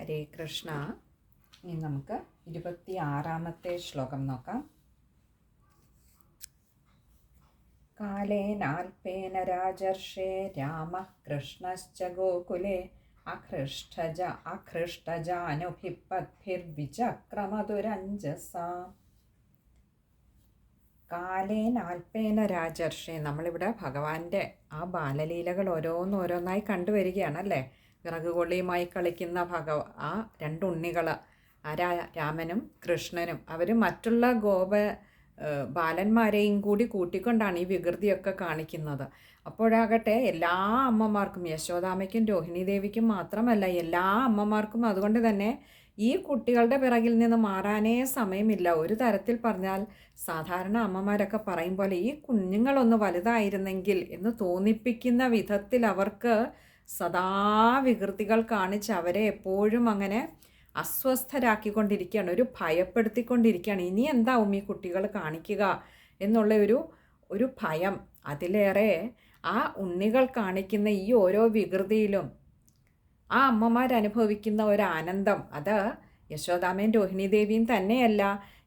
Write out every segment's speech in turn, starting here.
ഹരേ കൃഷ്ണ. ഇനി നമുക്ക് ഇരുപത്തി ആറാമത്തെ ശ്ലോകം നോക്കാം. കാലേനാൽപേന രാജർഷേ രാമ കൃഷ്ണശ്ച ഗോകുലെ. അഹൃഷ്ടജ അഹൃഷ്ടജാനുഭിപ്പദ്ഭിർവിചക്രമതുരഞ്ജസ കാലേനാൽപേന രാജർഷേ. നമ്മളിവിടെ ഭഗവാന്റെ ആ ബാലലീലകൾ ഓരോന്നോരോന്നായി കണ്ടുവരികയാണല്ലേ? വിറകുകൊള്ളിയുമായി കളിക്കുന്ന ഭഗവ ആ രണ്ട് ഉണ്ണികൾ ആ രാമനും കൃഷ്ണനും അവർ മറ്റുള്ള ഗോപ ബാലന്മാരെയും കൂടി കൂട്ടിക്കൊണ്ടാണ് ഈ വികൃതിയൊക്കെ കാണിക്കുന്നത്. അപ്പോഴാകട്ടെ എല്ലാ അമ്മമാർക്കും യശോദാമയ്ക്കും രോഹിണി ദേവിക്കും മാത്രമല്ല എല്ലാ അമ്മമാർക്കും അതുകൊണ്ട് തന്നെ ഈ കുട്ടികളുടെ പിറകിൽ നിന്ന് മാറാനേ സമയമില്ല. ഒരു തരത്തിൽ പറഞ്ഞാൽ സാധാരണ അമ്മമാരൊക്കെ പറയും പോലെ ഈ കുഞ്ഞുങ്ങളൊന്ന് വലുതായിരുന്നെങ്കിൽ എന്ന് തോന്നിപ്പിക്കുന്ന വിധത്തിൽ അവർക്ക് സദാ വികൃതികൾ കാണിച്ച് അവരെ എപ്പോഴും അങ്ങനെ അസ്വസ്ഥരാക്കിക്കൊണ്ടിരിക്കുകയാണ് ഒരു ഭയപ്പെടുത്തിക്കൊണ്ടിരിക്കുകയാണ്. ഇനി എന്താവും ഈ കുട്ടികൾ കാണിക്കുക എന്നുള്ള ഒരു ഒരു ഭയം. അതിലേറെ ആ ഉണ്ണികൾ കാണിക്കുന്ന ഈ ഓരോ വികൃതിയിലും ആ അമ്മമാർ അനുഭവിക്കുന്ന ഒരു ആനന്ദം. അത് യശോദാമയും രോഹിണി ദേവിയും തന്നെയല്ല.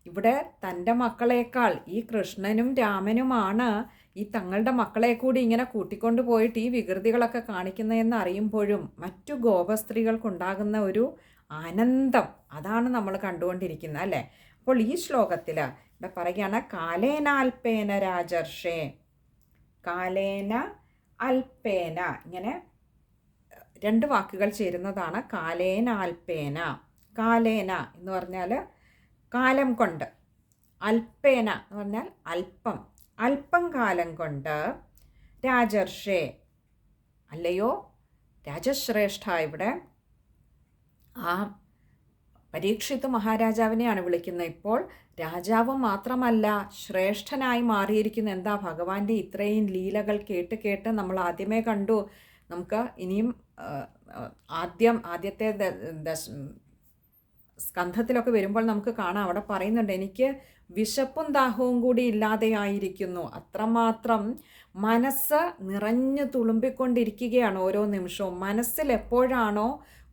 ഇവിടെ തന്റെ മക്കളേക്കാൾ ഈ കൃഷ്ണനും രാമനുമാണ് ഈ തങ്ങളുടെ മക്കളെ കൂടി ഇങ്ങനെ കൂട്ടിക്കൊണ്ടു പോയിട്ട് ഈ വികൃതികളൊക്കെ കാണിക്കുന്നതെന്ന് അറിയുമ്പോഴും മറ്റു ഗോപസ്ത്രീകൾക്കുണ്ടാകുന്ന ഒരു ആനന്ദം അതാണ് നമ്മൾ കണ്ടുകൊണ്ടിരിക്കുന്നത് അല്ലേ? അപ്പോൾ ഈ ശ്ലോകത്തിൽ ഇവിടെ പറയുകയാണ് കാലേനാൽപേന രാജർഷേ കാലേന അൽപേന. ഇങ്ങനെ രണ്ട് വാക്കുകൾ ചേരുന്നതാണ് കാലേന അൽപേന കാലേന എന്ന് പറഞ്ഞാൽ കാലം കൊണ്ട് അൽപേന എന്ന് പറഞ്ഞാൽ അല്പം അല്പം കാലം കൊണ്ട് രാജർഷേ അല്ലയോ? രാജശ്രേഷ്ഠ ഇവിടെ. ആ പരീക്ഷിത്ത് മഹാരാജാവിനെയാണ് വിളിക്കുന്നത് ഇപ്പോൾ. രാജാവ് മാത്രമല്ല ശ്രേഷ്ഠനായി മാറിയിരിക്കുന്ന എന്താ ഭഗവാന്റെ ഇത്രയും ലീലകൾ കേട്ട് കേട്ട് നമ്മൾ ആദ്യമേ കണ്ടു. നമുക്ക് ഇനിയും ആദ്യം ആദ്യത്തെ ദശ സ്കന്ധത്തിലൊക്കെ വരുമ്പോൾ നമുക്ക് കാണാം. അവിടെ പറയുന്നുണ്ട് എനിക്ക് വിശപ്പും ദാഹവും കൂടി ഇല്ലാതെയായിരിക്കുന്നു അത്രമാത്രം മനസ്സ് നിറഞ്ഞു തുളുമ്പിക്കൊണ്ടിരിക്കുകയാണ് ഓരോ നിമിഷവും. മനസ്സിൽ എപ്പോഴാണോ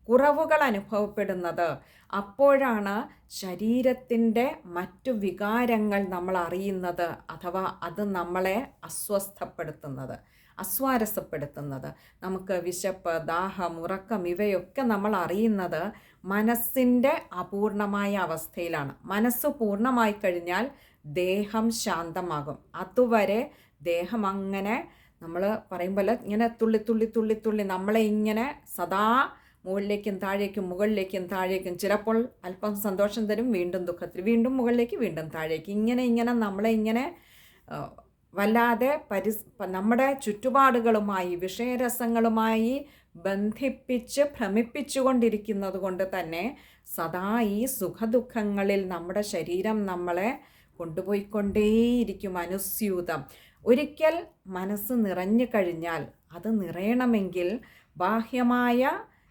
കുറവുകൾ അനുഭവപ്പെടുന്നത് അപ്പോഴാണ് ശരീരത്തിന്റെ മറ്റു വികാരങ്ങൾ നമ്മൾ അറിയുന്നത് അഥവാ അത് നമ്മളെ അസ്വസ്ഥപ്പെടുത്തുന്നത് അസ്വാരസ്യപ്പെടുത്തുന്നത്. നമുക്ക് വിശപ്പ് ദാഹം ഉറക്കം ഇവയൊക്കെ നമ്മൾ അറിയുന്നത് മനസ്സിന്റെ അപൂർണമായ അവസ്ഥയിലാണ്. മനസ്സ് പൂർണമായി കഴിഞ്ഞാൽ ദേഹം ശാന്തമാകും. അതുവരെ ദേഹം അങ്ങനെ നമ്മൾ പറയുമ്പോൾ ഇങ്ങനെ തുള്ളി തുള്ളി തുള്ളി തുള്ളി നമ്മളെ ഇങ്ങനെ സദാ മുകളിലേക്കും താഴേക്കും മുകളിലേക്കും താഴേക്കും ചിലപ്പോൾ അല്പം സന്തോഷം തരും വീണ്ടും ദുഃഖത്തിൽ വീണ്ടും മുകളിലേക്ക് വീണ്ടും താഴേക്ക്. ഇങ്ങനെ ഇങ്ങനെ നമ്മളെ ഇങ്ങനെ വല്ലാതെ പരിസ് നമ്മുടെ ചുറ്റുപാടുകളുമായി വിഷയരസങ്ങളുമായി ബന്ധിപ്പിച്ച് ഭ്രമിപ്പിച്ചുകൊണ്ടിരിക്കുന്നത് കൊണ്ട് തന്നെ സദാ ഈ സുഖദുഃഖങ്ങളിൽ നമ്മുടെ ശരീരം നമ്മളെ കൊണ്ടുപോയിക്കൊണ്ടേയിരിക്കും അനുസ്യൂതം. ഒരിക്കൽ മനസ്സ് നിറഞ്ഞു കഴിഞ്ഞാൽ അത് നിറയണമെങ്കിൽ ബാഹ്യമായ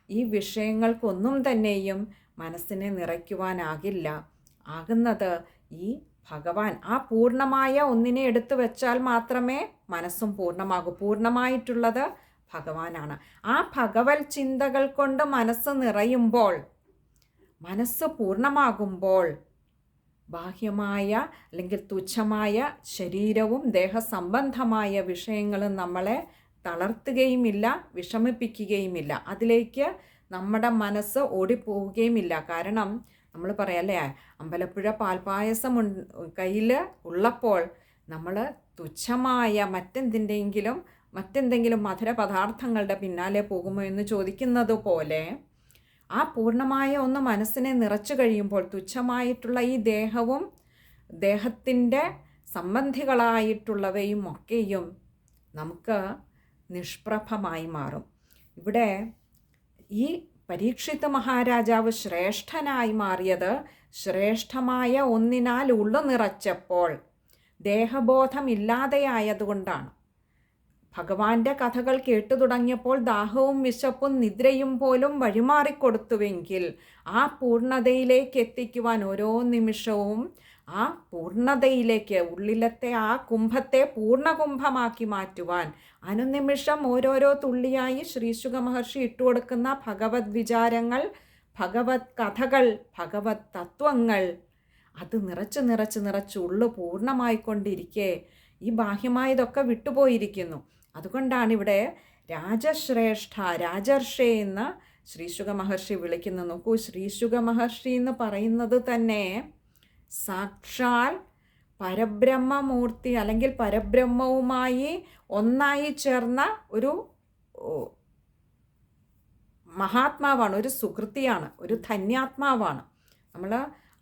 ഈ വിഷയങ്ങൾക്കൊന്നും തന്നെയും മനസ്സിനെ നിറയ്ക്കുവാനാകില്ല. ആകുന്നത് ഈ ഭഗവാൻ ആ പൂർണമായ ഒന്നിനെ എടുത്തു വെച്ചാൽ മാത്രമേ മനസ്സും പൂർണമാകൂ. പൂർണമായിട്ടുള്ളത് ഭഗവാനാണ്. ആ ഭഗവൽ ചിന്തകൾ കൊണ്ട് മനസ്സ് നിറയുമ്പോൾ മനസ്സ് പൂർണമാകുമ്പോൾ ബാഹ്യമായ അല്ലെങ്കിൽ തുച്ഛമായ ശരീരവും ദേഹസംബന്ധമായ വിഷയങ്ങളും നമ്മളെ തളർത്തുകയുമില്ല വിഷമിപ്പിക്കുകയുമില്ല. അതിലേക്ക് നമ്മുടെ മനസ്സ് ഓടിപ്പോവുകയുമില്ല. കാരണം നമ്മൾ പറയല്ലേ അമ്പലപ്പുഴ പാൽപ്പായസം കയ്യിൽ ഉള്ളപ്പോൾ നമ്മൾ തുച്ഛമായ മറ്റെന്തിന്റെയെങ്കിലും മറ്റെന്തെങ്കിലും മധുര പദാർത്ഥങ്ങളുടെ പിന്നാലെ പോകുമോ എന്ന് ചോദിക്കുന്നത് പോലെ ആ പൂർണമായ ഒന്ന് മനസ്സിനെ നിറച്ചു കഴിയുമ്പോൾ തുച്ഛമായിട്ടുള്ള ഈ ദേഹവും ദേഹത്തിന്റെ സംബന്ധികളായിട്ടുള്ളവയും ഒക്കെയും നമുക്ക് നിഷ്പ്രഭമായി മാറും. ഇവിടെ ഈ പരീക്ഷിത് മഹാരാജാവ് ശ്രേഷ്ഠനായി മാറിയത് ശ്രേഷ്ഠമായ ഒന്നിനാൽ ഉള്ളു നിറച്ചപ്പോൾ ദേഹബോധമില്ലാതെയായതുകൊണ്ടാണ് ഭഗവാന്റെ കഥകൾ കേട്ടു തുടങ്ങിയപ്പോൾ ദാഹവും വിശപ്പും നിദ്രയും പോലും വഴിമാറിക്കൊടുത്തുവെങ്കിൽ ആ പൂർണതയിലേക്ക് എത്തിക്കുവാൻ ഓരോ നിമിഷവും ആ പൂർണതയിലേക്ക് ഉള്ളിലത്തെ ആ കുംഭത്തെ പൂർണകുംഭമാക്കി മാറ്റുവാൻ അനുനിമിഷം ഓരോരോ തുള്ളിയായി ശ്രീശുഖ മഹർഷി ഇട്ടുകൊടുക്കുന്ന ഭഗവത് വിചാരങ്ങൾ ഭഗവത് കഥകൾ ഭഗവത് തത്വങ്ങൾ അത് നിറച്ച് നിറച്ച് നിറച്ച് ഉള്ളു പൂർണമായിക്കൊണ്ടിരിക്കെ. ഈ ബാഹ്യമായതൊക്കെ വിട്ടുപോയിരിക്കുന്നു. അതുകൊണ്ടാണ് ഇവിടെ രാജശ്രേഷ്ഠ രാജർഷേ എന്ന് ശ്രീശുഖ മഹർഷി വിളിക്കുന്നത് നോക്കൂ ശ്രീശുഖ മഹർഷി എന്ന് പറയുന്നത് തന്നെ സാക്ഷാൽ പരബ്രഹ്മമൂർത്തി അല്ലെങ്കിൽ പരബ്രഹ്മവുമായി ഒന്നായി ചേർന്ന ഒരു മഹാത്മാവാണ് ഒരു സുഹൃത്തിയാണ് ഒരു ധന്യാത്മാവാണ്. നമ്മൾ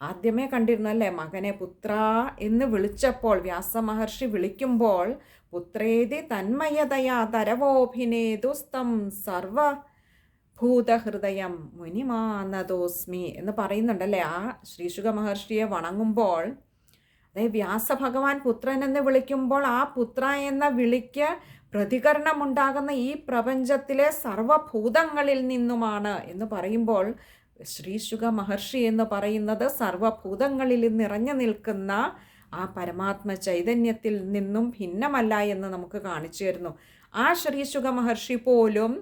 ആദ്യമേ കണ്ടിരുന്നല്ലേ മകനെ പുത്ര എന്ന് വിളിച്ചപ്പോൾ വ്യാസമഹർഷി വിളിക്കുമ്പോൾ പുത്രേതി തന്മയതയാ തരവോഭിനേതുസ്തം സർവ ഭൂതഹൃദയം മുനിമാനദോസ്മി എന്ന് പറയുന്നുണ്ടല്ലേ? ആ ശ്രീശുഖ മഹർഷിയെ വണങ്ങുമ്പോൾ അതായത് വ്യാസഭഗവാൻ പുത്രൻ എന്ന് വിളിക്കുമ്പോൾ ആ പുത്ര എന്ന വിളിക്ക് പ്രതികരണമുണ്ടാകുന്ന ഈ പ്രപഞ്ചത്തിലെ സർവഭൂതങ്ങളിൽ നിന്നുമാണ് എന്ന് പറയുമ്പോൾ ശ്രീശുഖ മഹർഷി എന്ന് പറയുന്നത് സർവഭൂതങ്ങളിൽ നിറഞ്ഞു നിൽക്കുന്ന പരമാത്മ ചൈതന്യത്തിൽ നിന്നും ഭിന്നമല്ല എന്ന് നമുക്ക് കാണിച്ചു തരുന്നു. ആ ശ്രീശുഖ മഹർഷി പോലും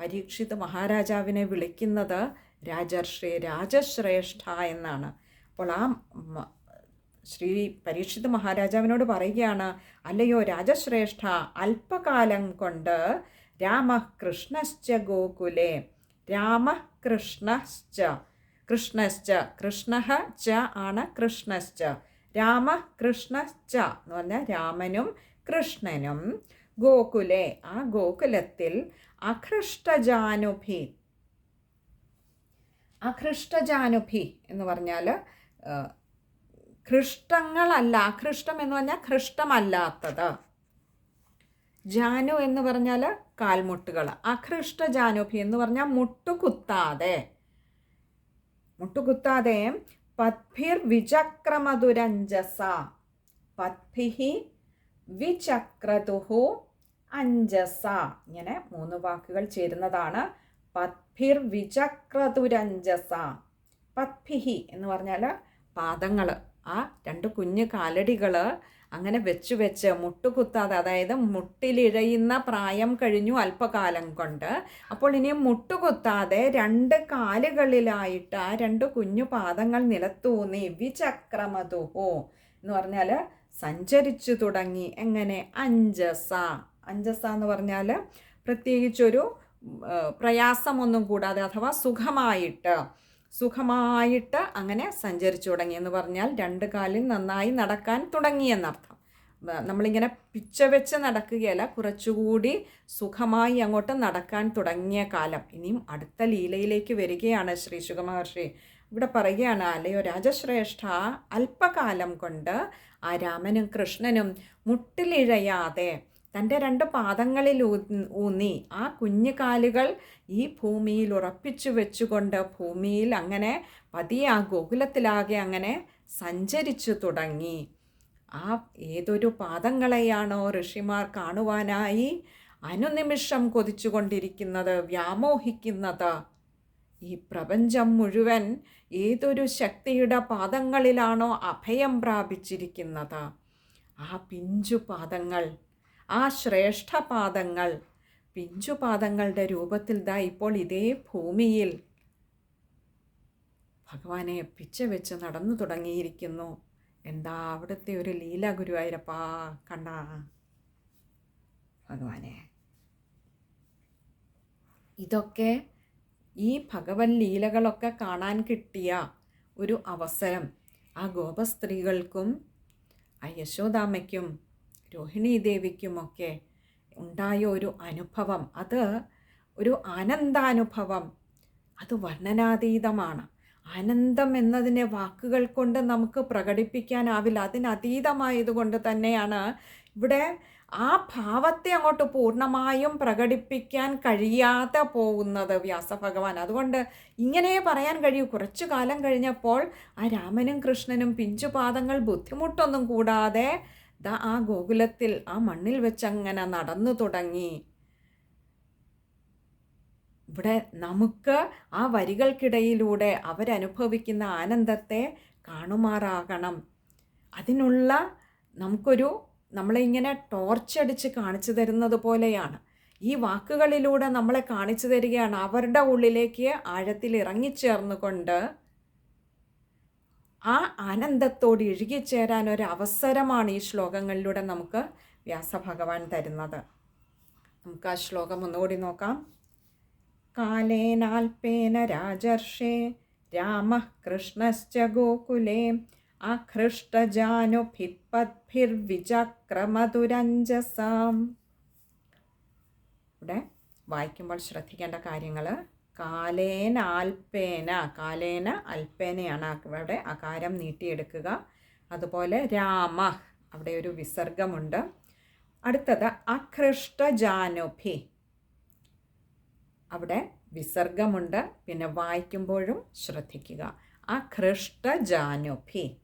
പരീക്ഷിത് മഹാരാജാവിനെ വിളിക്കുന്നത് രാജർഷേ രാജശ്രേഷ്ഠ എന്നാണ്. അപ്പോൾ ആ ശ്രീ പരീക്ഷിത് മഹാരാജാവിനോട് പറയുകയാണ് അല്ലയോ രാജശ്രേഷ്ഠ അല്പകാലം കൊണ്ട് രാമകൃഷ്ണശ്ച ഗോകുലേ രാമകൃഷ്ണശ്ച കൃഷ്ണശ്ച കൃഷ്ണ ച ആണ് കൃഷ്ണശ്ച രാമകൃഷ്ണശ്ച എന്ന് പറഞ്ഞാൽ രാമനും കൃഷ്ണനും. ഗോകുലെ ആ ഗോകുലത്തിൽ അഖൃഷ്ടജാനുഭി അഖൃഷ്ടജാനുഭി എന്ന് പറഞ്ഞാൽ കൃഷ്ടങ്ങളല്ല അഖൃഷ്ടം എന്ന് പറഞ്ഞാൽ ഖൃഷ്ടമല്ലാത്തത് ജാനു എന്ന് പറഞ്ഞാൽ കാൽമുട്ടുകൾ. അഖൃഷ്ട ജാനുഭി എന്ന് പറഞ്ഞാൽ മുട്ടുകുത്താതെ. മുട്ടുകുത്താതെ പദ്ഭിർ വിചക്രമധുരഞ്ജസ പദ്ഭിഹി വിചക്രതുഹു അഞ്ജസ. ഇങ്ങനെ മൂന്ന് വാക്കുകൾ ചേരുന്നതാണ്. പദ്ഭിർ വിചക്രതുരഞ്ജസ. പദ്ഭിഹി എന്ന് പറഞ്ഞാൽ പാദങ്ങൾ ആ രണ്ട് കുഞ്ഞു കാലടികൾ അങ്ങനെ വെച്ച് വെച്ച് മുട്ടുകുത്താതെ അതായത് മുട്ടിലിഴയുന്ന പ്രായം കഴിഞ്ഞു അല്പകാലം കൊണ്ട്. അപ്പോൾ ഇനി മുട്ടുകുത്താതെ രണ്ട് കാലുകളിലായിട്ട് ആ രണ്ട് കുഞ്ഞു പാദങ്ങൾ നിലത്തൂന്നി വിചക്രമതുഹോ എന്ന് പറഞ്ഞാൽ സഞ്ചരിച്ചു തുടങ്ങി. എങ്ങനെ? അഞ്ചസ. അഞ്ചസ എന്ന് പറഞ്ഞാൽ പ്രത്യേകിച്ചൊരു പ്രയാസമൊന്നും കൂടാതെ അഥവാ സുഖമായിട്ട് സുഖമായിട്ട് അങ്ങനെ സഞ്ചരിച്ചു തുടങ്ങി എന്ന് പറഞ്ഞാൽ രണ്ട് കാലിൽ നന്നായി നടക്കാൻ തുടങ്ങി എന്നർത്ഥം. നമ്മളിങ്ങനെ പിച്ച വെച്ച് നടക്കുകയല്ല കുറച്ചുകൂടി സുഖമായി അങ്ങോട്ട് നടക്കാൻ തുടങ്ങിയ കാലം. ഇനിയും അടുത്ത ലീലയിലേക്ക് വരികയാണ് ശ്രീ സുഖമഹർഷി ഇവിടെ പറയുകയാണ് അല്ലയോ രാജശ്രേഷ്ഠ അല്പകാലം കൊണ്ട് ആ രാമനും കൃഷ്ണനും മുട്ടിലിഴയാതെ തന്റെ രണ്ട് പാദങ്ങളിൽ ഊന്നി. ആ കുഞ്ഞു കാലുകൾ ഈ ഭൂമിയിൽ ഉറപ്പിച്ചു വെച്ചുകൊണ്ട് ഭൂമിയിൽ അങ്ങനെ പതിയെ ആ ഗോകുലത്തിലാകെ അങ്ങനെ സഞ്ചരിച്ചു തുടങ്ങി. ആ ഏതൊരു പാദങ്ങളെയാണോ ഋഷിമാർ കാണുവാനായി അനുനിമിഷം കൊതിച്ചുകൊണ്ടിരിക്കുന്നത് വ്യാമോഹിക്കുന്നത്. ഈ പ്രപഞ്ചം മുഴുവൻ ഏതൊരു ശക്തിയുടെ പാദങ്ങളിലാണോ അഭയം പ്രാപിച്ചിരിക്കുന്നത്. ആ പിഞ്ചു പാദങ്ങൾ ആ ശ്രേഷ്ഠപാദങ്ങൾ പിഞ്ചുപാദങ്ങളുടെ രൂപത്തിൽ ദാ ഇപ്പോൾ ഇതേ ഭൂമിയിൽ ഭഗവാനെ പിച്ച വെച്ച് നടന്നു തുടങ്ങിയിരിക്കുന്നു. എന്താ അവിടുത്തെ ഒരു ലീല ഗുരുവായൂരപ്പാ? കണ്ട. ഭഗവാനെ. ഇതൊക്കെ ഈ ഭഗവൻ ലീലകളൊക്കെ കാണാൻ കിട്ടിയ ഒരു അവസരം. ആ ഗോപസ്ത്രീകൾക്കും ആ യശോദാമ്മയ്ക്കും രോഹിണി ദേവിക്കുമൊക്കെ ഉണ്ടായ ഒരു അനുഭവം. അത് ഒരു ആനന്ദാനുഭവം. അത് വർണനാതീതമാണ്. ആനന്ദം എന്നതിനെ വാക്കുകൾ കൊണ്ട് നമുക്ക് പ്രകടിപ്പിക്കാനാവില്ല. അതിനതീതമായതുകൊണ്ട് തന്നെയാണ് ഇവിടെ ആ ഭാവത്തെ അങ്ങോട്ട് പൂർണമായും പ്രകടിപ്പിക്കാൻ കഴിയാതെ പോകുന്നത് വ്യാസഭഗവാൻ. അതുകൊണ്ട് ഇങ്ങനെ പറയാൻ കഴിയൂ. കുറച്ചു കാലം കഴിഞ്ഞപ്പോൾ ആ രാമനും കൃഷ്ണനും പിഞ്ചുപാദങ്ങൾ ബുദ്ധിമുട്ടൊന്നും കൂടാതെ ദാ ആ ഗോകുലത്തിൽ ആ മണ്ണിൽ വെച്ചങ്ങനെ നടന്നു തുടങ്ങി. ഇവിടെ നമുക്ക് ആ വരികൾക്കിടയിലൂടെ അവരനുഭവിക്കുന്ന ആനന്ദത്തെ കാണുമാറാകണം. അതിനുള്ള നമുക്കൊരു നമ്മളെ നമ്മളിങ്ങനെ ടോർച്ചടിച്ച് കാണിച്ചു തരുന്നത് പോലെയാണ്. ഈ വാക്കുകളിലൂടെ നമ്മളെ കാണിച്ചു തരികയാണ് അവരുടെ ഉള്ളിലേക്ക് ആഴത്തിൽ ഇറങ്ങിച്ചേർന്നുകൊണ്ട് ആ ആനന്ദത്തോട് ഇഴുകിച്ചേരാൻ ഒരു അവസരമാണ് ഈ ശ്ലോകങ്ങളിലൂടെ നമുക്ക് വ്യാസഭഗവാൻ തരുന്നത്. നമുക്ക് ആ ശ്ലോകം ഒന്നുകൂടി നോക്കാം. കാലേനാൽപേന രാജർഷേ രാമ കൃഷ്ണശ്ച ഗോകുലേ ആഹൃഷ്ടജാനുഭിപ്പദ്ഭിർവിചക്രമതുരഞ്ജസാം ഇവിടെ വായിക്കുമ്പോൾ ശ്രദ്ധിക്കേണ്ട കാര്യങ്ങൾ കാലേന അൽപ്പേന കാലേന അൽപ്പേനയാണ് അവിടെ അകാരം നീട്ടിയെടുക്കുക. അതുപോലെ രാമ അവിടെ ഒരു വിസർഗമുണ്ട്. അടുത്തത് അകൃഷ്ടജാനുഭി. അവിടെ വിസർഗമുണ്ട്. പിന്നെ വായിക്കുമ്പോഴും ശ്രദ്ധിക്കുക. അകൃഷ്ടജാനുഭി.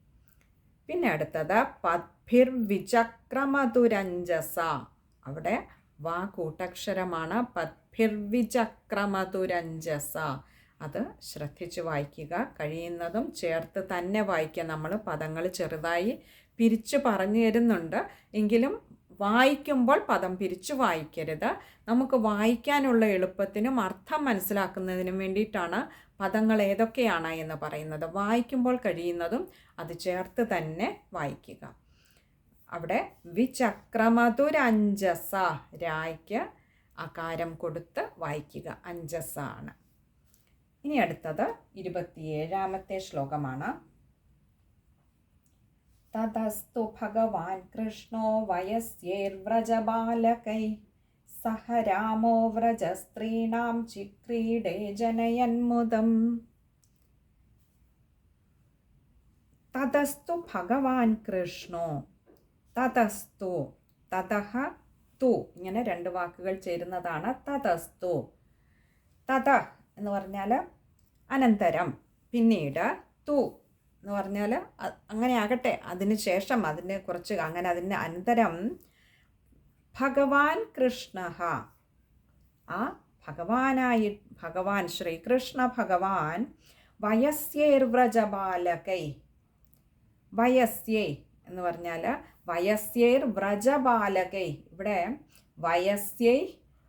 പിന്നെ അടുത്തത് പദ്ഭിർ വിചക്രമതുരഞ്ജസ അവിടെ വാ കൂട്ടക്ഷരമാണ് പദ്ഭിർവിചക്രമതുരഞ്ജസ. അത് ശ്രദ്ധിച്ച് വായിക്കുക കഴിയുന്നതും ചേർത്ത് തന്നെ വായിക്കുക. നമ്മൾ പദങ്ങൾ ചെറുതായി പിരിച്ചു പറഞ്ഞു തരുന്നുണ്ട്. എങ്കിലും വായിക്കുമ്പോൾ പദം പിരിച്ചു വായിക്കരുത്. നമുക്ക് വായിക്കാനുള്ള എളുപ്പത്തിനും അർത്ഥം മനസ്സിലാക്കുന്നതിനും വേണ്ടിയിട്ടാണ് പദങ്ങൾ ഏതൊക്കെയാണ് എന്ന് പറയുന്നത്. വായിക്കുമ്പോൾ കഴിയുന്നതും അത് ചേർത്ത് തന്നെ വായിക്കുക. അവിടെ വിചക്രമതുരഞ്ജസ രായ്ക്ക് അകാരം കൊടുത്ത് വായിക്കുക. അഞ്ചസ ആണ് ഇനി അടുത്തത് ഇരുപത്തിയേഴാമത്തെ ശ്ലോകമാണ്. തതസ്തു ഭഗവാൻ കൃഷ്ണോ വയസ്യേർവ്രജബാലകൈ സഹ രാമോ വ്രജസ്ത്രീണാം ചിക്രീഡേ ജനയന്മുദം. തതസ്തു ഭഗവാൻ കൃഷ്ണോ തതസ്തു തതഹ തു. ഇങ്ങനെ രണ്ട് വാക്കുകൾ ചേരുന്നതാണ് തതസ്തു. തത എന്ന് പറഞ്ഞാൽ അനന്തരം പിന്നീട് തു എന്ന് പറഞ്ഞാൽ അങ്ങനെ ആകട്ടെ. അതിന് ശേഷം അതിന് കുറച്ച് അങ്ങനെ അതിന് അനന്തരം ഭഗവാൻ കൃഷ്ണ ആ ഭഗവാനായി ഭഗവാൻ ശ്രീകൃഷ്ണ ഭഗവാൻ വയസ്യേർവ്രജബാലകൈ. വയസ്യേ എന്ന് പറഞ്ഞാൽ വയസ്യൈർ വ്രജബാലകൈ. ഇവിടെ വയസ്യൈ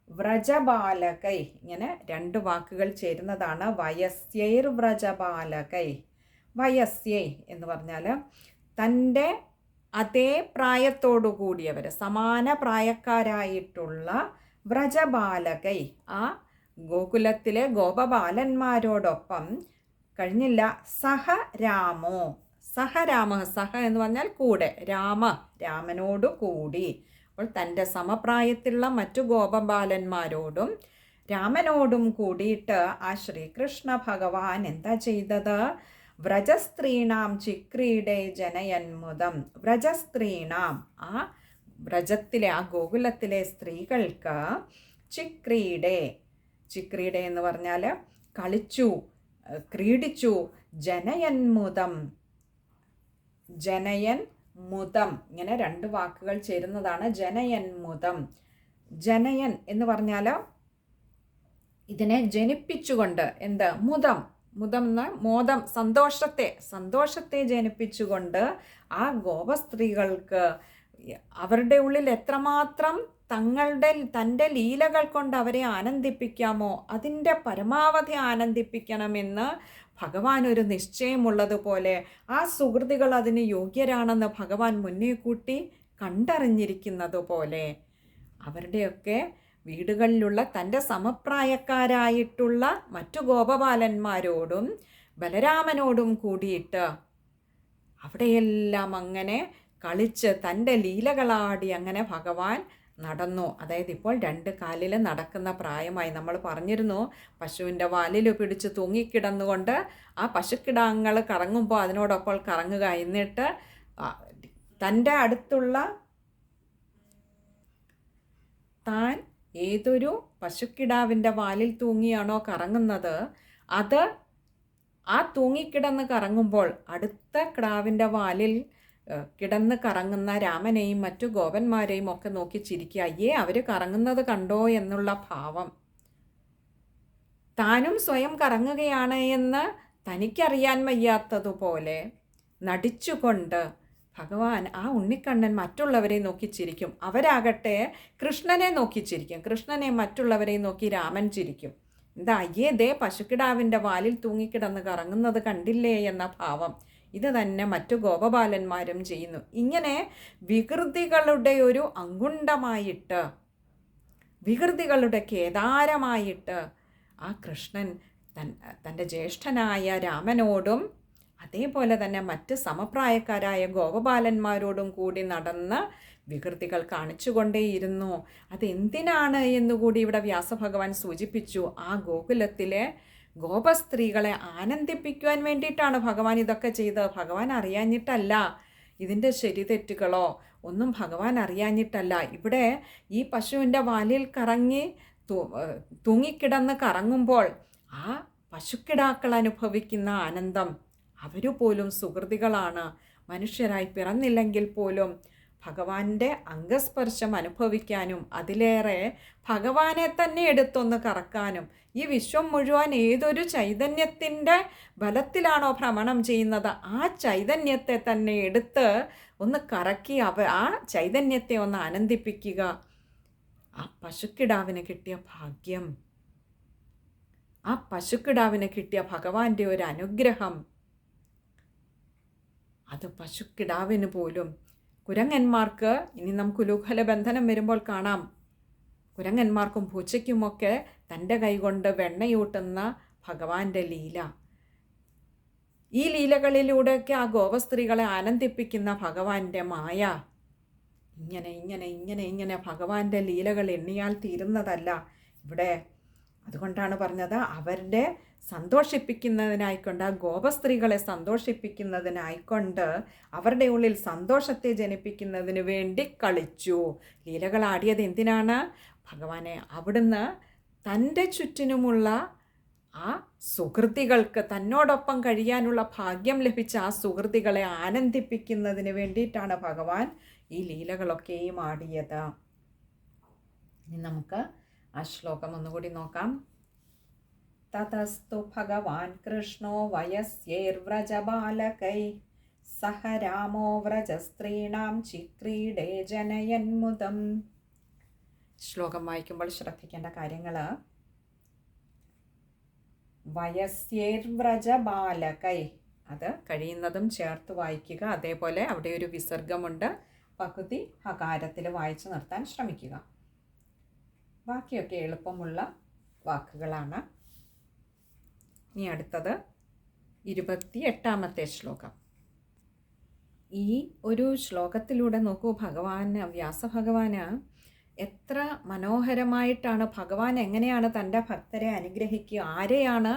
വ്രജബാലകൈ. ഇങ്ങനെ രണ്ട് വാക്കുകൾ ചേരുന്നതാണ് വയസ്യൈർ വ്രജബാലകൈ. വയസ്യൈ എന്ന് പറഞ്ഞാൽ തന്റെ അതേ പ്രായത്തോടു കൂടിയവർ സമാന പ്രായക്കാരായിട്ടുള്ള വ്രജബാലകൈ. ആ ഗോകുലത്തിലെ ഗോപബാലന്മാരോടൊപ്പം കഴിഞ്ഞില്ല സഹ രാമോ സഹ രാമ സഹ എന്ന് പറഞ്ഞാൽ കൂടെ രാമ രാമനോടു കൂടി. അപ്പോൾ തന്റെ സമപ്രായത്തിലുള്ള മറ്റു ഗോപബാലന്മാരോടും രാമനോടും കൂടിയിട്ട് ആ ശ്രീകൃഷ്ണ ഭഗവാൻ എന്താ ചെയ്തത്? വ്രജസ്ത്രീണാം ചിക്രീടെ ജനയന്മുദം. വ്രജസ്ത്രീണാം ആ വ്രജത്തിലെ ആ ഗോകുലത്തിലെ സ്ത്രീകൾക്ക് ചിക്രീടെ ചിക്രീടെ എന്ന് പറഞ്ഞാൽ കളിച്ചു ക്രീഡിച്ചു ജനയന്മുദം. ജനയൻ മുതം. ഇങ്ങനെ രണ്ട് വാക്കുകൾ ചേരുന്നതാണ് ജനയൻ മുതം. ജനയൻ എന്ന് പറഞ്ഞാൽ ഇതിനെ ജനിപ്പിച്ചുകൊണ്ട് എന്ത്? മുതം. മുതം എന്ന് മോദം സന്തോഷത്തെ. സന്തോഷത്തെ ജനിപ്പിച്ചുകൊണ്ട് ആ ഗോപസ്ത്രീകൾക്ക് അവരുടെ ഉള്ളിൽ എത്രമാത്രം തങ്ങളുടെ തന്റെ ലീലകൾ കൊണ്ട് അവരെ ആനന്ദിപ്പിക്കാമോ? അതിന്റെ പരമാവധി ആനന്ദിപ്പിക്കണമെന്ന് ഭഗവാൻ ഒരു നിശ്ചയമുള്ളതുപോലെ ആ സുഹൃത്തുക്കൾ അതിന് യോഗ്യരാണെന്ന് ഭഗവാൻ മുന്നേ കൂട്ടി കണ്ടറിഞ്ഞിരിക്കുന്നത് പോലെ അവരുടെയൊക്കെ വീടുകളിലുള്ള തന്റെ സമപ്രായക്കാരായിട്ടുള്ള മറ്റു ഗോപബാലന്മാരോടും ബലരാമനോടും കൂടിയിട്ട് അവിടെയെല്ലാം അങ്ങനെ കളിച്ച് തന്റെ ലീലകളാടി അങ്ങനെ ഭഗവാൻ നടന്നു. അതായത് ഇപ്പോൾ രണ്ട് കാലിൽ നടക്കുന്ന പ്രായമായി നമ്മൾ പറഞ്ഞിരുന്നു പശുവിന്റെ വാലിൽ പിടിച്ച് തൂങ്ങിക്കിടന്നുകൊണ്ട് ആ പശുക്കിടാങ്ങൾ കറങ്ങുമ്പോൾ അതിനോടൊപ്പം കറങ്ങുക എന്നിട്ട് തന്റെ അടുത്തുള്ള താൻ ഏതൊരു പശുക്കിടാവിന്റെ വാലിൽ തൂങ്ങിയാണോ കറങ്ങുന്നത് അത് ആ തൂങ്ങിക്കിടന്ന് കറങ്ങുമ്പോൾ അടുത്ത കിടാവിന്റെ വാലിൽ കിടന്ന് കറങ്ങുന്ന രാമനെയും മറ്റു ഗോപന്മാരെയും ഒക്കെ നോക്കി ചിരിക്കുക അയ്യേ അവർ കറങ്ങുന്നത് കണ്ടോ? എന്നുള്ള ഭാവം. താനും സ്വയം കറങ്ങുകയാണ് എന്ന് തനിക്കറിയാൻ വയ്യാത്തതുപോലെ നടിച്ചുകൊണ്ട് ഭഗവാൻ ആ ഉണ്ണിക്കണ്ണൻ മറ്റുള്ളവരെ നോക്കി ചിരിക്കും. അവരാകട്ടെ കൃഷ്ണനെ നോക്കി ചിരിക്കും. കൃഷ്ണനെ മറ്റുള്ളവരെ നോക്കി രാമൻ ചിരിക്കും. എന്താ അയ്യേ ദേ പശുക്കിടാവിന്റെ വാലിൽ തൂങ്ങിക്കിടന്ന് കറങ്ങുന്നത് കണ്ടില്ലേ? എന്ന ഭാവം. ഇത് തന്നെ മറ്റു ഗോപബാലന്മാരും ചെയ്യുന്നു. ഇങ്ങനെ വികൃതികളുടെ ഒരു അങ്കുണ്ടമായിട്ട് വികൃതികളുടെ കേദാരമായിട്ട് ആ കൃഷ്ണൻ തൻ തന്റെ ജ്യേഷ്ഠനായ രാമനോടും അതേപോലെ തന്നെ മറ്റ് സമപ്രായക്കാരായ ഗോപബാലന്മാരോടും കൂടി നടന്ന് വികൃതികൾ കാണിച്ചുകൊണ്ടേയിരുന്നു. അതെന്തിനാണ് എന്നുകൂടി ഇവിടെ വ്യാസഭഗവാൻ സൂചിപ്പിച്ചു. ആ ഗോകുലത്തിലെ ഗോപസ്ത്രീകളെ ആനന്ദിപ്പിക്കുവാൻ വേണ്ടിയിട്ടാണ് ഭഗവാൻ ഇതൊക്കെ ചെയ്തത്. ഭഗവാൻ അറിയാഞ്ഞിട്ടല്ല ഇതിന്റെ ശരിതെറ്റുകളോ ഒന്നും ഭഗവാൻ അറിയാഞ്ഞിട്ടല്ല. ഇവിടെ ഈ പശുവിന്റെ വാലിൽ കറങ്ങി തൂങ്ങിക്കിടന്ന് കറങ്ങുമ്പോൾ ആ പശുക്കിടാക്കൾ അനുഭവിക്കുന്ന ആനന്ദം അവർ പോലും സുഹൃതികളാണ്. മനുഷ്യരായി പിറന്നില്ലെങ്കിൽ പോലും ഭഗവാന്റെ അംഗസ്പർശം അനുഭവിക്കാനും അതിലേറെ ഭഗവാനെ തന്നെ എടുത്തൊന്ന് കറക്കാനും ഈ വിശ്വം മുഴുവൻ ഏതൊരു ചൈതന്യത്തിന്റെ ബലത്തിലാണോ ഭ്രമണം ചെയ്യുന്നത് ആ ചൈതന്യത്തെ തന്നെ എടുത്ത് ഒന്ന് കറക്കി അവ ആ ചൈതന്യത്തെ ഒന്ന് ആനന്ദിപ്പിക്കുക. ആ പശുക്കിടാവിന് കിട്ടിയ ഭാഗ്യം. ആ പശുക്കിടാവിന് കിട്ടിയ ഭഗവാന്റെ ഒരു അനുഗ്രഹം. അത് പശുക്കിടാവിന് പോലും കുരങ്ങന്മാർക്ക് ഇനി നമുക്ക് ഉലൂഖല ബന്ധനം വരുമ്പോൾ കാണാം. കുരങ്ങന്മാർക്കും പൂച്ചയ്ക്കുമൊക്കെ തന്റെ കൈകൊണ്ട് വെണ്ണയൂട്ടുന്ന ഭഗവാന്റെ ലീല. ഈ ലീലകളിലൂടെയൊക്കെ ആ ഗോപസ്ത്രീകളെ ആനന്ദിപ്പിക്കുന്ന ഭഗവാന്റെ മായ. ഇങ്ങനെ ഇങ്ങനെ ഇങ്ങനെ ഇങ്ങനെ ഭഗവാന്റെ ലീലകൾ എണ്ണിയാൽ തീരുന്നതല്ല. ഇവിടെ അതുകൊണ്ടാണ് പറഞ്ഞത് അവരുടെ സന്തോഷിപ്പിക്കുന്നതിനായിക്കൊണ്ട് ആ ഗോപസ്ത്രീകളെ സന്തോഷിപ്പിക്കുന്നതിനായിക്കൊണ്ട് അവരുടെ ഉള്ളിൽ സന്തോഷത്തെ ജനിപ്പിക്കുന്നതിന് വേണ്ടി കളിച്ചു. ലീലകൾ ആടിയത് എന്തിനാണ്? ഭഗവാനെ അവിടുന്ന് തന്റെ ചുറ്റിനുമുള്ള ആ സുഹൃത്തികൾക്ക് തന്നോടൊപ്പം കഴിയാനുള്ള ഭാഗ്യം ലഭിച്ച ആ സുഹൃത്തികളെ ആനന്ദിപ്പിക്കുന്നതിന് വേണ്ടിയിട്ടാണ് ഭഗവാൻ ഈ ലീലകളൊക്കെയും ആടിയത്. ഇനി നമുക്ക് ആ ശ്ലോകം ഒന്നുകൂടി നോക്കാം. തതസ്തു ഭഗവാൻ കൃഷ്ണോ വയസ്യേർവ്രജബാലകൈ. സഹ രാമോ വ്രജസ്ത്രീണാം ചിക്രീഡേ ജനയന്മുദം. ശ്ലോകം വായിക്കുമ്പോൾ ശ്രദ്ധിക്കേണ്ട കാര്യങ്ങൾ വയസ്യേർവ്രജബാലകൈ. അത് കഴിയുന്നതും ചേർത്ത് വായിക്കുക. അതേപോലെ അവിടെ ഒരു വിസർഗമുണ്ട്. പകുതി ഹകാരത്തിൽ വായിച്ചു നിർത്താൻ ശ്രമിക്കുക. ബാക്കിയൊക്കെ എളുപ്പമുള്ള വാക്കുകളാണ്. ഇനി അടുത്തത് ഇരുപത്തി എട്ടാമത്തെ ശ്ലോകം. ഈ ഒരു ശ്ലോകത്തിലൂടെ നോക്കൂ ഭഗവാൻ വ്യാസഭഗവാന് എത്ര മനോഹരമായിട്ടാണ് ഭഗവാൻ എങ്ങനെയാണ് തന്റെ ഭക്തരെ അനുഗ്രഹിക്കുക ആരെയാണ്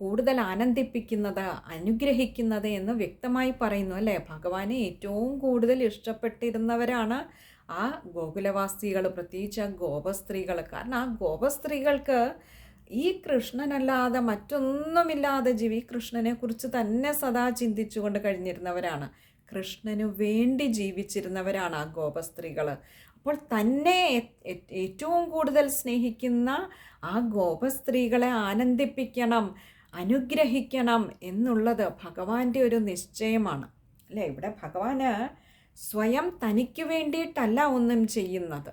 കൂടുതൽ ആനന്ദിപ്പിക്കുന്നത് അനുഗ്രഹിക്കുന്നത് എന്ന് വ്യക്തമായി പറയുന്നു അല്ലേ? ഭഗവാനെ ഏറ്റവും കൂടുതൽ ഇഷ്ടപ്പെട്ടിരുന്നവരാണ് ആ ഗോകുലവാസികൾ പ്രത്യേകിച്ച് ആ ഗോപസ്ത്രീകൾ കാരണം ആ ഗോപസ്ത്രീകൾക്ക് ഈ കൃഷ്ണനല്ലാതെ മറ്റൊന്നുമില്ലാതെ ജീവി കൃഷ്ണനെ കുറിച്ച് തന്നെ സദാ ചിന്തിച്ചുകൊണ്ട് കഴിഞ്ഞിരുന്നവരാണ്. കൃഷ്ണനു വേണ്ടി ജീവിച്ചിരുന്നവരാണ് ആ ഗോപസ്ത്രീകൾ അപ്പോൾ തന്നെ ഏറ്റവും കൂടുതൽ സ്നേഹിക്കുന്ന ആ ഗോപസ്ത്രീകളെ ആനന്ദിപ്പിക്കണം അനുഗ്രഹിക്കണം എന്നുള്ളത് ഭഗവാന്റെ ഒരു നിശ്ചയമാണ്. അല്ലേ? ഇവിടെ ഭഗവാന് സ്വയം തനിക്ക് വേണ്ടിയിട്ടല്ല ഒന്നും ചെയ്യുന്നത്.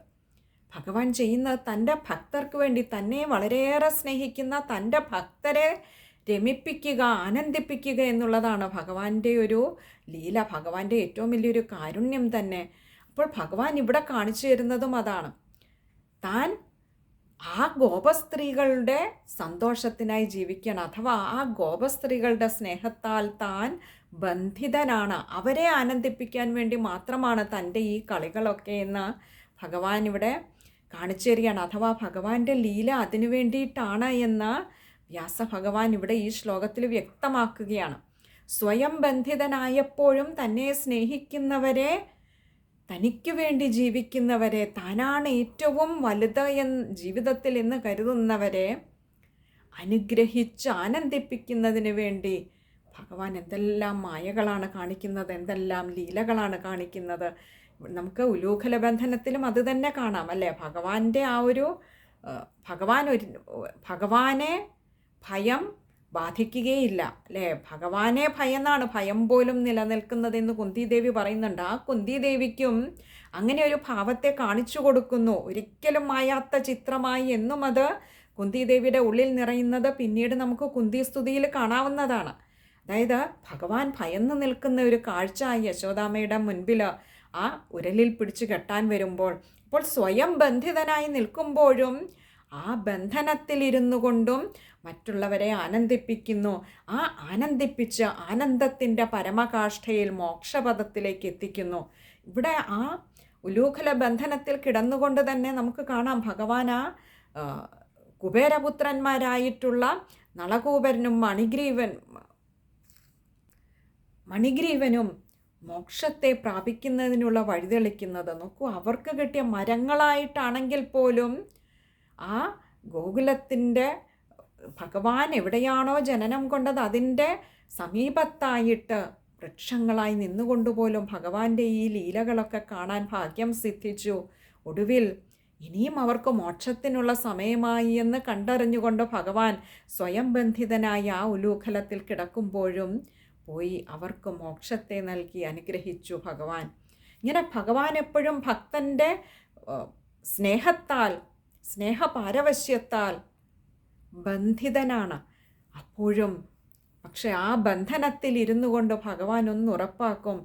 ഭഗവാൻ ചെയ്യുന്നത് തന്റെ ഭക്തർക്ക് വേണ്ടി തന്നെ വളരെയേറെ സ്നേഹിക്കുന്ന തന്റെ ഭക്തരെ രമിപ്പിക്കുക ആനന്ദിപ്പിക്കുക എന്നുള്ളതാണ് ഭഗവാന്റെ ഒരു ലീല ഭഗവാന്റെ ഏറ്റവും വലിയൊരു കാരുണ്യം തന്നെ. അപ്പോൾ ഭഗവാൻ ഇവിടെ കാണിച്ചു തരുന്നതും അതാണ്. താൻ ആ ഗോപസ്ത്രീകളുടെ സന്തോഷത്തിനായി ജീവിക്കണം അഥവാ ആ ഗോപസ്ത്രീകളുടെ സ്നേഹത്താൽ താൻ ബന്ധിതനാണ്. അവരെ ആനന്ദിപ്പിക്കാൻ വേണ്ടി മാത്രമാണ് തന്റെ ഈ കളികളൊക്കെ എന്ന് ഭഗവാൻ ഇവിടെ കാണിച്ചു തരികയാണ്. അഥവാ ഭഗവാന്റെ ലീല അതിനു വേണ്ടിയിട്ടാണ് എന്ന് വ്യാസഭഗവാൻ ഇവിടെ ഈ ശ്ലോകത്തിൽ വ്യക്തമാക്കുകയാണ്. സ്വയം ബന്ധിതനായപ്പോഴും തന്നെ സ്നേഹിക്കുന്നവരെ തനിക്ക് വേണ്ടി ജീവിക്കുന്നവരെ താനാണ് ഏറ്റവും വലുത് എന്ന് ജീവിതത്തിൽ എന്ന് കരുതുന്നവരെ അനുഗ്രഹിച്ച് ആനന്ദിപ്പിക്കുന്നതിന് വേണ്ടി ഭഗവാൻ എന്തെല്ലാം മായകളാണ് കാണിക്കുന്നത് എന്തെല്ലാം ലീലകളാണ് കാണിക്കുന്നത്. നമുക്ക് ഉലൂഖല ബന്ധനത്തിലും അത് തന്നെ കാണാം അല്ലേ? ഭഗവാന്റെ ആ ഒരു ഭഗവാൻ ഒരു ഭഗവാനെ ഭയം ബാധിക്കുകയില്ല അല്ലേ? ഭഗവാനെ ഭയന്നാണ് ഭയം പോലും നിലനിൽക്കുന്നതെന്ന് കുന്തിദേവി പറയുന്നുണ്ട്. ആ കുന്തിദേവിക്കും അങ്ങനെ ഒരു ഭാവത്തെ കാണിച്ചു കൊടുക്കുന്നു. ഒരിക്കലും മായാത്ത ചിത്രമായി എന്നും അത് കുന്തിദേവിയുടെ ഉള്ളിൽ നിറയുന്നത് പിന്നീട് നമുക്ക് കുന്തി സ്തുതിയിൽ കാണാവുന്നതാണ്. അതായത് ഭഗവാൻ ഭയന്ന് നിൽക്കുന്ന ഒരു കാഴ്ച യശോദാമയുടെ മുൻപിൽ ആ ഉരലിൽ പിടിച്ചു കെട്ടാൻ വരുമ്പോൾ അപ്പോൾ സ്വയം ബന്ധിതനായി നിൽക്കുമ്പോഴും ആ ബന്ധനത്തിലിരുന്നു കൊണ്ടും മറ്റുള്ളവരെ ആനന്ദിപ്പിക്കുന്നു. ആ ആനന്ദിപ്പിച്ച് ആനന്ദത്തിന്റെ പരമകാഷ്ഠയിൽ മോക്ഷപദത്തിലേക്ക് എത്തിക്കുന്നു. ഇവിടെ ആ ഉലൂഖല ബന്ധനത്തിൽ കിടന്നുകൊണ്ട് തന്നെ നമുക്ക് കാണാം ഭഗവാൻ ആ കുബേരപുത്രന്മാരായിട്ടുള്ള നളകൂപരനും മണിഗ്രീവൻ മണിഗ്രീവനും മോക്ഷത്തെ പ്രാപിക്കുന്നതിനുള്ള വഴിതെളിക്കുന്നത് നോക്കൂ. അവർക്ക് കിട്ടിയ മരങ്ങളായിട്ടാണെങ്കിൽ പോലും ആ ഗോകുലത്തിന്റെ ഭഗവാൻ എവിടെയാണോ ജനനം കൊണ്ടത് അതിന്റെ സമീപത്തായിട്ട് വൃക്ഷങ്ങളായി നിന്നുകൊണ്ടുപോലും ഭഗവാന്റെ ഈ ലീലകളൊക്കെ കാണാൻ ഭാഗ്യം സിദ്ധിച്ചു. ഒടുവിൽ ഇനിയും അവർക്ക് മോക്ഷത്തിനുള്ള സമയമായി എന്ന് കണ്ടറിഞ്ഞുകൊണ്ട് ഭഗവാൻ സ്വയം ബന്ധിതനായി ആ ഉലൂഖലത്തിൽ കിടക്കുമ്പോഴും പോയി. അവർക്ക് മോക്ഷത്തെ നൽകി അനുഗ്രഹിച്ചു ഭഗവാൻ. ഇങ്ങനെ ഭഗവാൻ എപ്പോഴും ഭക്തന്റെ സ്നേഹത്താൽ സ്നേഹപാരവശ്യത്താൽ ബന്ധിതനാണ്. അപ്പോഴും പക്ഷെ ആ ബന്ധനത്തിൽ ഇരുന്നു കൊണ്ട് ഭഗവാൻ ഒന്ന് ഉറപ്പാക്കും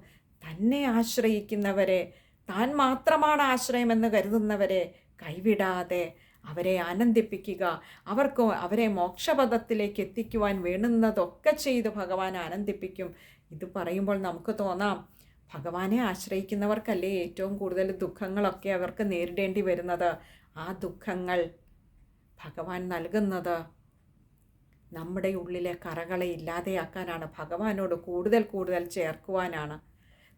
തന്നെ ആശ്രയിക്കുന്നവരെ താൻ മാത്രമാണ് ആശ്രയമെന്ന് കരുതുന്നവരെ കൈവിടാതെ അവരെ ആനന്ദിപ്പിക്കുക അവർക്ക് അവരെ മോക്ഷപഥത്തിലേക്ക് എത്തിക്കുവാൻ വേണ്ടുന്നതൊക്കെ ചെയ്ത് ഭഗവാൻ ആനന്ദിപ്പിക്കും. ഇത് പറയുമ്പോൾ നമുക്ക് തോന്നാം ഭഗവാനെ ആശ്രയിക്കുന്നവർക്കല്ലേ ഏറ്റവും കൂടുതൽ ദുഃഖങ്ങളൊക്കെ അവർക്ക് നേരിടേണ്ടി വരുന്നത്? ആ ദുഃഖങ്ങൾ ഭഗവാൻ നൽകുന്നത് നമ്മുടെ ഉള്ളിലെ കറകളെ ഇല്ലാതെയാക്കാനാണ്. ഭഗവാനോട് കൂടുതൽ കൂടുതൽ ചേർക്കുവാനാണ്.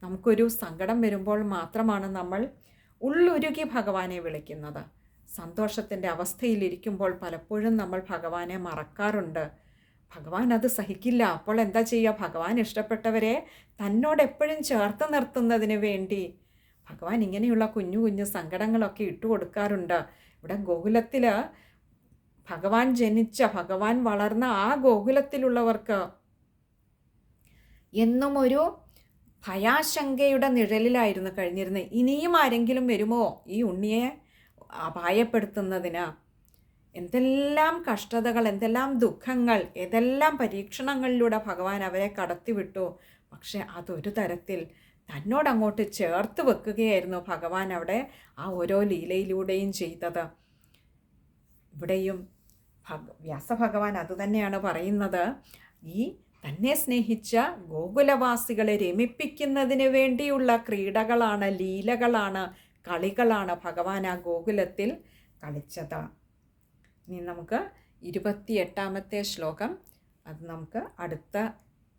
നമുക്കൊരു സങ്കടം വരുമ്പോൾ മാത്രമാണ് നമ്മൾ ഉള്ളുരുകി ഭഗവാനെ വിളിക്കുന്നത്. സന്തോഷത്തിന്റെ അവസ്ഥയിലിരിക്കുമ്പോൾ പലപ്പോഴും നമ്മൾ ഭഗവാനെ മറക്കാറുണ്ട്. ഭഗവാൻ അത് സഹിക്കില്ല. അപ്പോൾ എന്താ ചെയ്യുക? ഭഗവാൻ ഇഷ്ടപ്പെട്ടവരെ തന്നോട് എപ്പോഴും ചേർത്ത് നിർത്തുന്നതിന് വേണ്ടി ഭഗവാൻ ഇങ്ങനെയുള്ള കുഞ്ഞു കുഞ്ഞു സങ്കടങ്ങളൊക്കെ ഇട്ടു കൊടുക്കാറുണ്ട്. ഇവിടെ ഗോകുലത്തിൽ ഭഗവാൻ ജനിച്ച ഭഗവാൻ വളർന്ന ആ ഗോകുലത്തിലുള്ളവർക്ക് എന്നും ഒരു ഭയാശങ്കയുടെ നിഴലിലായിരുന്നു കഴിഞ്ഞിരുന്നത്. ഇനിയും ആരെങ്കിലും വരുമോ? ഈ ഉണ്ണിയെ അപായപ്പെടുത്തുന്നതിന് എന്തെല്ലാം കഷ്ടതകൾ എന്തെല്ലാം ദുഃഖങ്ങൾ ഏതെല്ലാം പരീക്ഷണങ്ങളിലൂടെ ഭഗവാൻ അവരെ കടത്തിവിട്ടു. പക്ഷെ അതൊരു തരത്തിൽ തന്നോടങ്ങോട്ട് ചേർത്ത് വെക്കുകയായിരുന്നു ഭഗവാൻ അവിടെ ആ ഓരോ ലീലയിലൂടെയും ചെയ്തത്. ഇവിടെയും ഭഗ വ്യാസഭഗവാൻ അതുതന്നെയാണ് പറയുന്നത്. ഈ തന്നെ സ്നേഹിച്ച ഗോകുലവാസികളെ രമിപ്പിക്കുന്നതിന് വേണ്ടിയുള്ള ക്രീഡകളാണ് ലീലകളാണ് കളികളാണ് ഭഗവാൻ ആ ഗോകുലത്തിൽ കളിച്ചത്. ഇനി നമുക്ക് ഇരുപത്തിയെട്ടാമത്തെ ശ്ലോകം. അത് നമുക്ക് അടുത്ത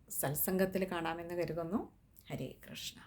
സത്സംഗത്തിൽ കാണാമെന്ന് കരുതുന്നു. ഹരേ കൃഷ്ണ.